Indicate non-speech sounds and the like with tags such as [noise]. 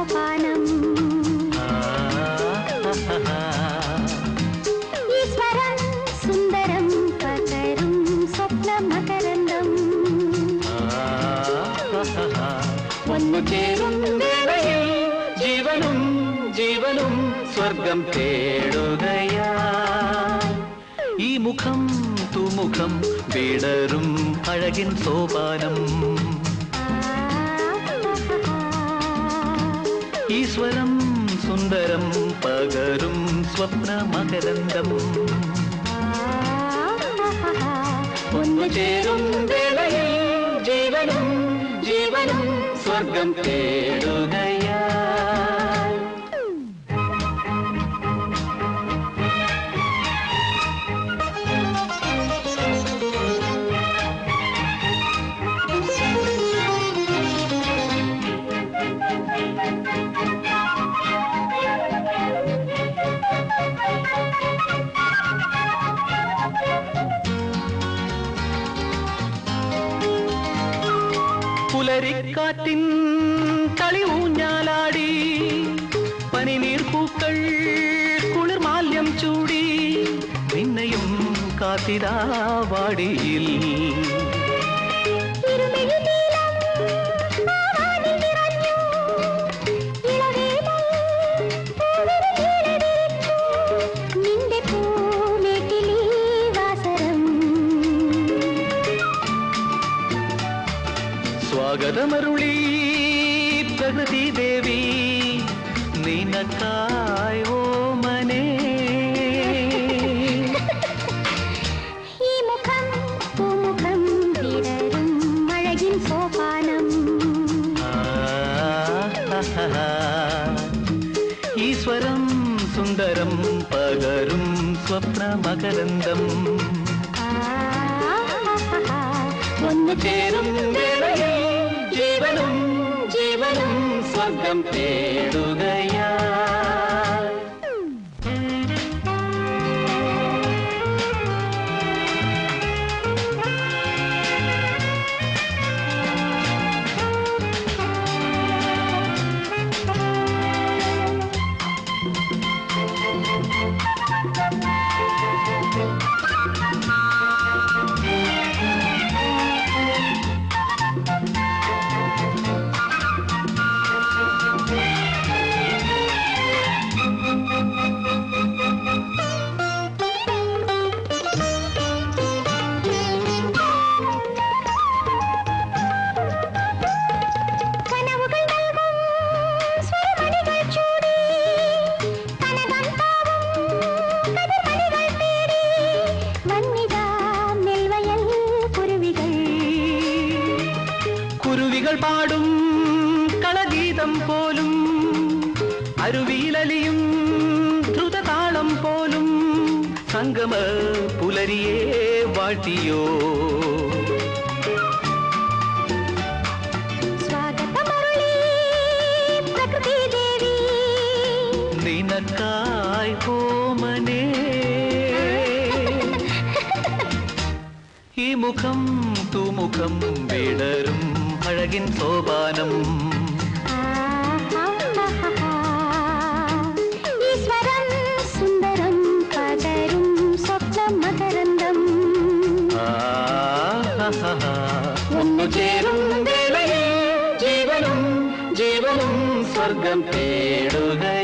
സോപാനം ഈശ്വരം സുന്ദരം പകരും സ്വപ്ന മകരന്തം ഒന്നു ചേരും വേളയിൽ ജീവനും ജീവനും സ്വർഗം തേടുകയാ. ഈ മുഖം തുമുഖം വേടരും അഴകിൻ സോപാനം. ഈ സ്വരം സുന്ദരം പകരും സ്വപ്ന മകരന്തം ഒന്നു ചേരും വേളയിൽ ജീവനും ജീവനും സ്വർഗം തേടുകയാ. പുലരിക്കാറ്റിൻ കളി ഊഞ്ഞാലാടി. പനിനീർ പൂക്കൾ കുളിർമാല്യം ചൂടി. നിന്നെയും കാത്തിരാ വാടിയിൽ സ്വാഗതമരുളി പ്രകൃതി ദേവി നിനക്കായി ഓമനേ ഈ മുഖം പൂമുഖം വിടരും അഴകിൻ സോപാനം ആഹാഹാ. ഈ സ്വരം സുന്ദരം പകരും സ്വപ്ന മകരന്തം ആഹാഹാഹാ. ഒന്ന് ചേരും സ്വർഗം പാടും കളഗീതം പോലും. അരുവിയിലലിയും ധ്രുതതാളം പോലും. സംഗമ പുലരിയെ വാട്ടിയോ. നിനക്കായി ഹോമനേ. [laughs] ഈ മുഖം തുമുഖം വിടരും. അഴകിൻ സോപാനം. ചേരും വേളയിൽ ജീവനും ജീവനും സ്വർഗം തേടുകയാ